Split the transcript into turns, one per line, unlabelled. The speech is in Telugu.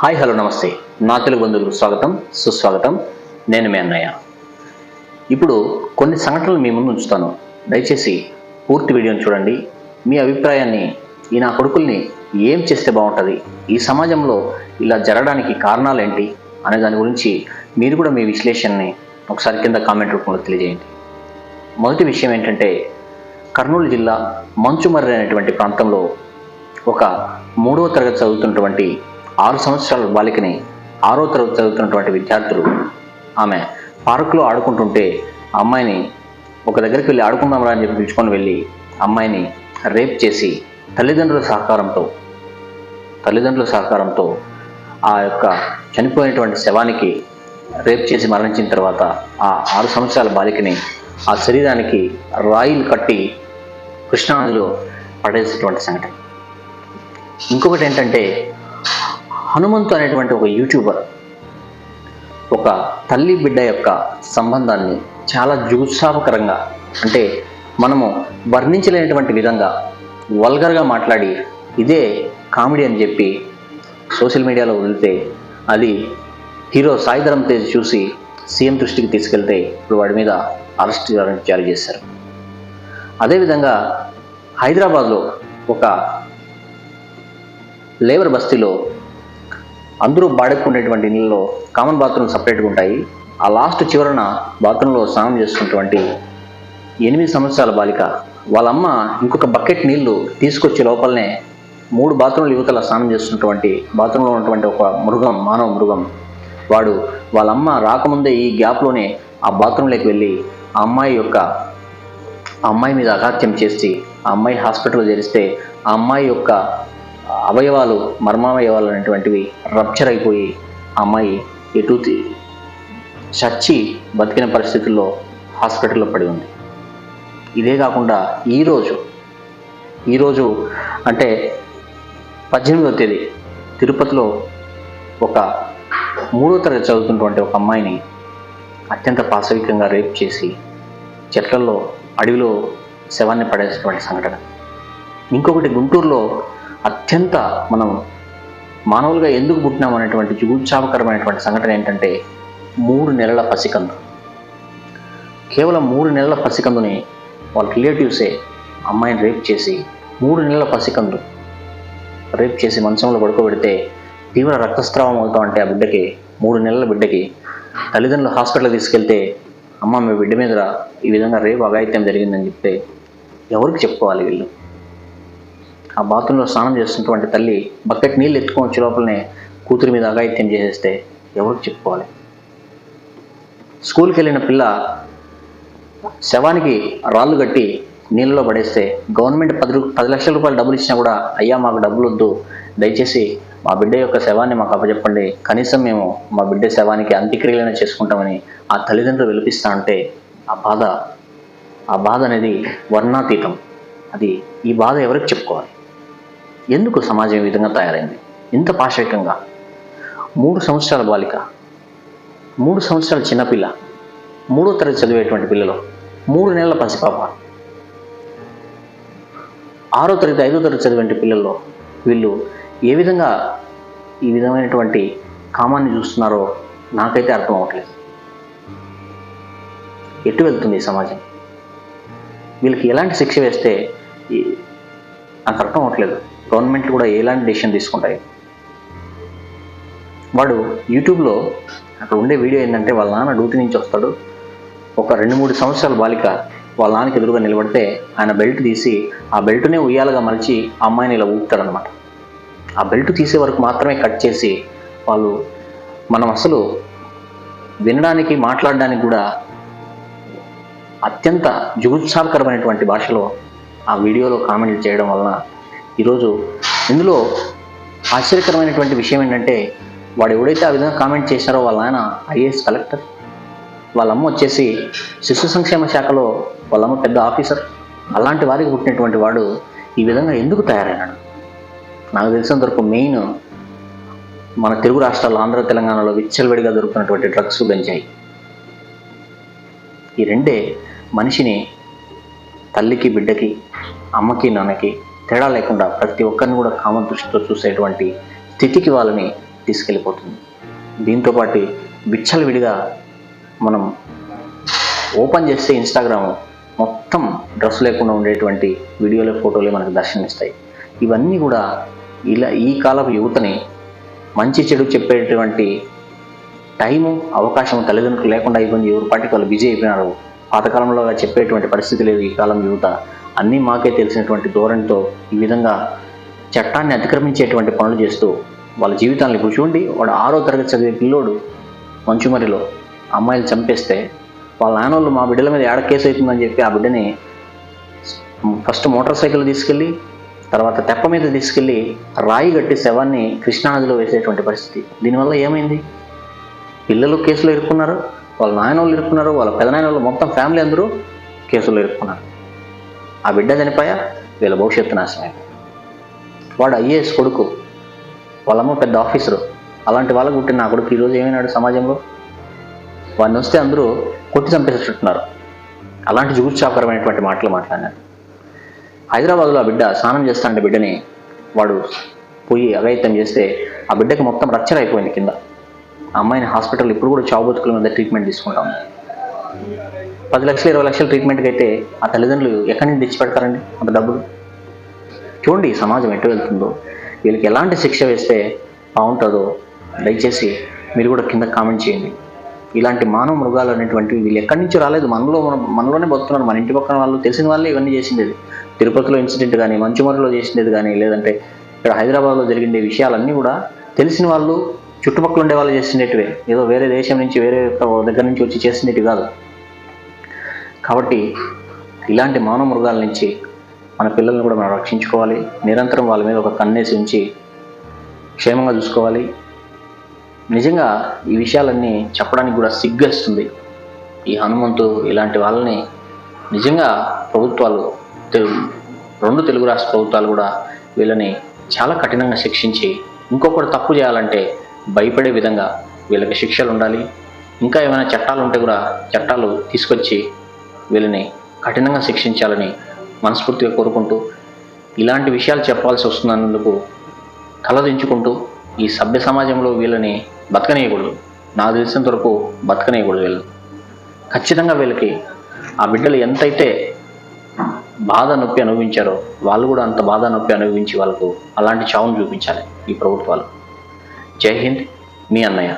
హాయ్ హలో నమస్తే. నా తెలుగు బంధువులకు స్వాగతం సుస్వాగతం. నేను మీ అన్నయ్య. ఇప్పుడు కొన్ని సంఘటనలు మీ ముందు ఉంచుతాను. దయచేసి పూర్తి వీడియోని చూడండి. మీ అభిప్రాయాన్ని ఈ నా కొడుకుల్ని ఏం చేస్తే బాగుంటుంది? ఈ సమాజంలో ఇలా జరగడానికి కారణాలు ఏంటి అనే దాని గురించి మీరు కూడా మీ విశ్లేషణని ఒకసారి కింద కామెంట్ రూపంలో తెలియజేయండి. మొదటి విషయం ఏంటంటే కర్నూలు జిల్లా మంచుమర్రి అనేటువంటి ప్రాంతంలో ఒక మూడవ తరగతి చదువుతున్నటువంటి ఆరు సంవత్సరాల బాలికని ఆరో తరగతి చదువుతున్నటువంటి విద్యార్థులు ఆమె పార్కులో ఆడుకుంటుంటే ఆ అమ్మాయిని ఒక దగ్గరికి వెళ్ళి ఆడుకుందాంరా అని చెప్పి పిలుచుకొని వెళ్ళి అమ్మాయిని రేప్ చేసి తల్లిదండ్రుల సహకారంతో తల్లిదండ్రుల సహకారంతో ఆ యొక్క చనిపోయినటువంటి శవానికి రేప్ చేసి మరణించిన తర్వాత ఆ ఆరు సంవత్సరాల బాలికని ఆ శరీరానికి రాయిలు కట్టి కృష్ణానదిలో పడేసినటువంటి సంఘటన. ఇంకొకటి ఏంటంటే హనుమంతు అనేటువంటి ఒక యూట్యూబర్ ఒక తల్లి బిడ్డ యొక్క సంబంధాన్ని చాలా జుగుత్సాహకరంగా అంటే మనము వర్ణించలేనటువంటి విధంగా వల్గర్గా మాట్లాడి ఇదే కామెడీ అని చెప్పి సోషల్ మీడియాలో వదిలితే అది హీరో సాయిధరం తేజ్ చూసి సీఎం దృష్టికి తీసుకెళ్తే ఇప్పుడు వాడి మీద అరెస్ట్ వారెంట్ జారీ చేశారు. అదేవిధంగా హైదరాబాద్లో ఒక లేబర్ బస్తీలో అందరూ బాడెక్కునేటువంటి నీళ్ళలో కామన్ బాత్రూమ్ సపరేట్గా ఉంటాయి. ఆ లాస్ట్ చివరన బాత్రూంలో స్నానం చేస్తున్నటువంటి ఎనిమిది సంవత్సరాల బాలిక. వాళ్ళమ్మ ఇంకొక బకెట్ నీళ్ళు తీసుకొచ్చే లోపలనే మూడు బాత్రూంలు యువతల స్నానం చేస్తున్నటువంటి బాత్రూంలో ఉన్నటువంటి ఒక మృగం మానవ మృగం. వాడు వాళ్ళమ్మ రాకముందే ఈ గ్యాప్లోనే ఆ బాత్రూంలోకి వెళ్ళి ఆ అమ్మాయి యొక్క ఆ అమ్మాయి మీద అఘాత్యం చేసి ఆ అమ్మాయి హాస్పిటల్లో చేరిస్తే ఆ అమ్మాయి యొక్క అవయవాలు మర్మావయవాలు అనేటువంటివి రప్చర్ అయిపోయి ఆ అమ్మాయి ఎటు చచ్చి బతికిన పరిస్థితుల్లో హాస్పిటల్లో పడి ఉంది. ఇదే కాకుండా ఈరోజు ఈరోజు అంటే పద్దెనిమిదవ తేదీ తిరుపతిలో ఒక మూడో తరగతి చదువుతున్నటువంటి ఒక అమ్మాయిని అత్యంత పాశవికంగా రేప్ చేసి చెట్లలో అడవిలో శవాన్ని పడేసినటువంటి సంఘటన. ఇంకొకటి గుంటూరులో అత్యంత మనం మానవులుగా ఎందుకు పుట్టినాం అనేటువంటి జుగుత్సాహకరమైనటువంటి సంఘటన ఏంటంటే మూడు నెలల పసికందు. కేవలం మూడు నెలల పసికందుని వాళ్ళ రిలేటివ్సే అమ్మాయిని రేప్ చేసి మూడు నెలల పసికందు రేప్ చేసి మంచంలో పడుకోబెడితే తీవ్ర రక్తస్రావం అవుతా ఉంటే ఆ బిడ్డకి మూడు నెలల బిడ్డకి తల్లిదండ్రులు హాస్పిటల్కి తీసుకెళ్తే అమ్మ మీ బిడ్డ మీద ఈ విధంగా రేపు అఘాయిత్యం జరిగిందని చెప్తే ఎవరికి చెప్పుకోవాలి వీళ్ళు? ఆ బాత్రూంలో స్నానం చేస్తున్నటువంటి తల్లి బకెట్ నీళ్ళు ఎత్తుకొని వచ్చే లోపలనే కూతురి మీద అఘాయిత్యం చేసేస్తే ఎవరికి చెప్పుకోవాలి? స్కూల్కి వెళ్ళిన పిల్ల శవానికి రాళ్ళు కట్టి నీళ్ళలో పడేస్తే గవర్నమెంట్ పది పది లక్షల రూపాయలు డబ్బులు ఇచ్చినా కూడా అయ్యా మాకు డబ్బులు వద్దు దయచేసి మా బిడ్డ యొక్క శవాన్ని మాకు అప్పచెప్పండి కనీసం మేము మా బిడ్డ శవానికి అంత్యక్రియలైనా చేసుకుంటామని ఆ తల్లిదండ్రులు వెలిపిస్తా అంటే ఆ బాధ ఆ బాధ అనేది వర్ణాతీతం. అది ఈ బాధ ఎవరికి చెప్పుకోవాలి? ఎందుకు సమాజం ఈ విధంగా తయారైంది? ఇంత పాశవికంగా? మూడు సంవత్సరాల బాలిక మూడు సంవత్సరాల చిన్నపిల్ల మూడో తరగతి చదివేటువంటి పిల్లలు మూడు నెలల పసిపాప. ఆరో తరగతి ఐదో తరగతి చదివేటువంటి పిల్లల్లో వీళ్ళు ఏ విధంగా ఈ విధమైనటువంటి కామాన్ని చూస్తున్నారో నాకైతే అర్థం అవ్వట్లేదు. ఎటు వెళ్తుంది ఈ సమాజం? వీళ్ళకి ఎలాంటి శిక్ష వేస్తే నాకు అర్థం అవ్వట్లేదు. గవర్నమెంట్ కూడా ఎలాంటి డెసిషన్ తీసుకుంటాయి? వాడు యూట్యూబ్లో అక్కడ ఉండే వీడియో ఏంటంటే వాళ్ళ నాన్న డ్యూటీ నుంచి వస్తాడు. ఒక రెండు మూడు సంవత్సరాల బాలిక వాళ్ళ నాన్నకి ఎదురుగా నిలబడితే ఆయన బెల్ట్ తీసి ఆ బెల్ట్నే ఉయ్యాలుగా మలిచి అమ్మాయిని ఇలా ఊపుతాడనమాట ఆ బెల్ట్ తీసే వరకు మాత్రమే కట్ చేసి వాళ్ళు మనం అసలు వినడానికి మాట్లాడడానికి కూడా అత్యంత జుగుత్సాహకరమైనటువంటి భాషలో ఆ వీడియోలో కామెంట్లు చేయడం వలన ఈరోజు ఇందులో ఆశ్చర్యకరమైనటువంటి విషయం ఏంటంటే వాడు ఎవడైతే ఆ విధంగా కామెంట్ చేశారో వాళ్ళ ఆయన ఐఏఎస్ కలెక్టర్ వాళ్ళ అమ్మ వచ్చేసి శిశు సంక్షేమ శాఖలో వాళ్ళ అమ్మ పెద్ద ఆఫీసర్ అలాంటి వారికి పుట్టినటువంటి వాడు ఈ విధంగా ఎందుకు తయారైనాడు? నాకు తెలిసినంత వరకు మెయిన్ మన తెలుగు రాష్ట్రాల్లో ఆంధ్ర తెలంగాణలో విచ్చలవిడిగా దొరుకుతున్నటువంటి డ్రగ్స్ గంజాయి. ఈ రెండే మనిషిని తల్లికి బిడ్డకి అమ్మకి నాన్నకి తేడా లేకుండా ప్రతి ఒక్కరిని కూడా కామ దృష్టితో చూసేటువంటి స్థితికి వాళ్ళని తీసుకెళ్ళిపోతుంది. దీంతోపాటు విచ్చలవిడిగా మనం ఓపెన్ చేస్తే ఇన్స్టాగ్రామ్ మొత్తం డ్రెస్ లేకుండా ఉండేటువంటి వీడియోలు ఫోటోలే మనకు దర్శనమిస్తాయి. ఇవన్నీ కూడా ఇలా ఈ కాలపు యువతని మంచి చెడు చెప్పేటువంటి టైము అవకాశం తల్లిదండ్రులకు లేకుండా అయిపోయింది ఎవరి పాటికి వాళ్ళు బిజీ అయిపోయినారు పాతకాలంలో చెప్పేటువంటి పరిస్థితి లేదు ఈ కాలం యువత. అన్నీ మాకే తెలిసినటువంటి ధోరణితో ఈ విధంగా చట్టాన్ని అతిక్రమించేటువంటి పనులు చేస్తూ వాళ్ళ జీవితాలను ఇప్పుడు చూడండి వాడు ఆరో తరగతి చదివే పిల్లోడు మంచుమరిలో అమ్మాయిలు చంపేస్తే వాళ్ళ నాన్నోళ్ళు మా బిడ్డల మీద ఏడ కేసు అవుతుందని చెప్పి ఆ బిడ్డని ఫస్ట్ మోటార్ సైకిల్ తీసుకెళ్ళి తర్వాత తెప్ప మీద తీసుకెళ్ళి రాయి కట్టి శవాన్ని కృష్ణానదిలో వేసేటువంటి పరిస్థితి. దీనివల్ల ఏమైంది? పిల్లలు కేసులో ఇరుక్కున్నారు వాళ్ళ నాయనోళ్ళు ఇరుక్కున్నారు వాళ్ళ పెదనాయనోళ్ళు మొత్తం ఫ్యామిలీ అందరూ కేసులో ఇరుక్కున్నారు. ఆ బిడ్డ చనిపోయా? వీళ్ళ భవిష్యత్తు నాశనం. వాడు ఐఏఎస్ కొడుకు. వాళ్ళమ్మ పెద్ద ఆఫీసరు. అలాంటి వాళ్ళకు పుట్టిన నా కొడుకు ఈరోజు ఏమైనాడు సమాజంలో? వాడిని వస్తే అందరూ కొట్టి చంపేసేట్టున్నారు అలాంటి జుగుత్సాపరమైనటువంటి మాటలు మాట్లాడినారు హైదరాబాద్లో ఆ బిడ్డ స్నానం చేస్తాంటే బిడ్డని వాడు పోయి అఘాయిత్యం చేస్తే ఆ బిడ్డకి మొత్తం రచ్చర్ అయిపోయింది కింద. ఆ అమ్మాయిని హాస్పిటల్ ఇప్పుడు కూడా చావుబతుకుల మీద ట్రీట్మెంట్ తీసుకుంటాం పది లక్షలు ఇరవై లక్షల ట్రీట్మెంట్కి అయితే ఆ తల్లిదండ్రులు ఎక్కడి నుంచి తెచ్చిపెడతారండి అంత డబ్బులు? చూడండి సమాజం ఎటు వెళ్తుందో. వీళ్ళకి ఎలాంటి శిక్ష వేస్తే బాగుంటుందో దయచేసి మీరు కూడా కింద కామెంట్ చేయండి. ఇలాంటి మానవ మృగాలు అనేటువంటివి వీళ్ళు ఎక్కడి నుంచి రాలేదు? మనలో మన మనలోనే బతుకున్నారు మన ఇంటి పక్కన వాళ్ళు తెలిసిన వాళ్ళే ఇవన్నీ చేసిండేది తిరుపతిలో ఇన్సిడెంట్ కానీ మంచుమరిలో చేసిండేది కానీ లేదంటే ఇక్కడ హైదరాబాద్లో జరిగిండే విషయాలన్నీ కూడా తెలిసిన వాళ్ళు చుట్టుపక్కల ఉండే వాళ్ళు చేసినట్టువే ఏదో వేరే దేశం నుంచి వేరే దగ్గర నుంచి వచ్చి చేసినట్టు కాదు. కాబట్టి ఇలాంటి మానవ మృగాల నుంచి మన పిల్లల్ని కూడా మనం రక్షించుకోవాలి. నిరంతరం వాళ్ళ మీద ఒక కన్నేసి ఉంచి క్షేమంగా చూసుకోవాలి. నిజంగా ఈ విషయాలన్నీ చెప్పడానికి కూడా సిగ్గేస్తుంది. ఈ హనుమంతు ఇలాంటి వాళ్ళని నిజంగా ప్రభుత్వాలు రెండు తెలుగు రాష్ట్ర ప్రభుత్వాలు కూడా వీళ్ళని చాలా కఠినంగా శిక్షించి ఇంకొకటి తప్పు చేయాలంటే భయపడే విధంగా వీళ్ళకి శిక్షలు ఉండాలి. ఇంకా ఏమైనా చట్టాలు ఉంటే కూడా చట్టాలు తీసుకొచ్చి వీళ్ళని కఠినంగా శిక్షించాలని మనస్ఫూర్తిగా కోరుకుంటూ ఇలాంటి విషయాలు చెప్పాల్సి వస్తున్నందుకు తలదించుకుంటూ ఈ సభ్య సమాజంలో వీళ్ళని బతకనేయకూడదు. నాకు తెలిసినంత వరకు బతకనేయకూడదు వీళ్ళు ఖచ్చితంగా వీళ్ళకి ఆ బిడ్డలు ఎంతైతే బాధ నొప్పి అనుభవించారో వాళ్ళు కూడా అంత బాధ నొప్పి అనుభవించి వాళ్ళకు అలాంటి చావును చూపించాలి ఈ ప్రభుత్వాలు. జై హింద్ మీ అన్నయ్య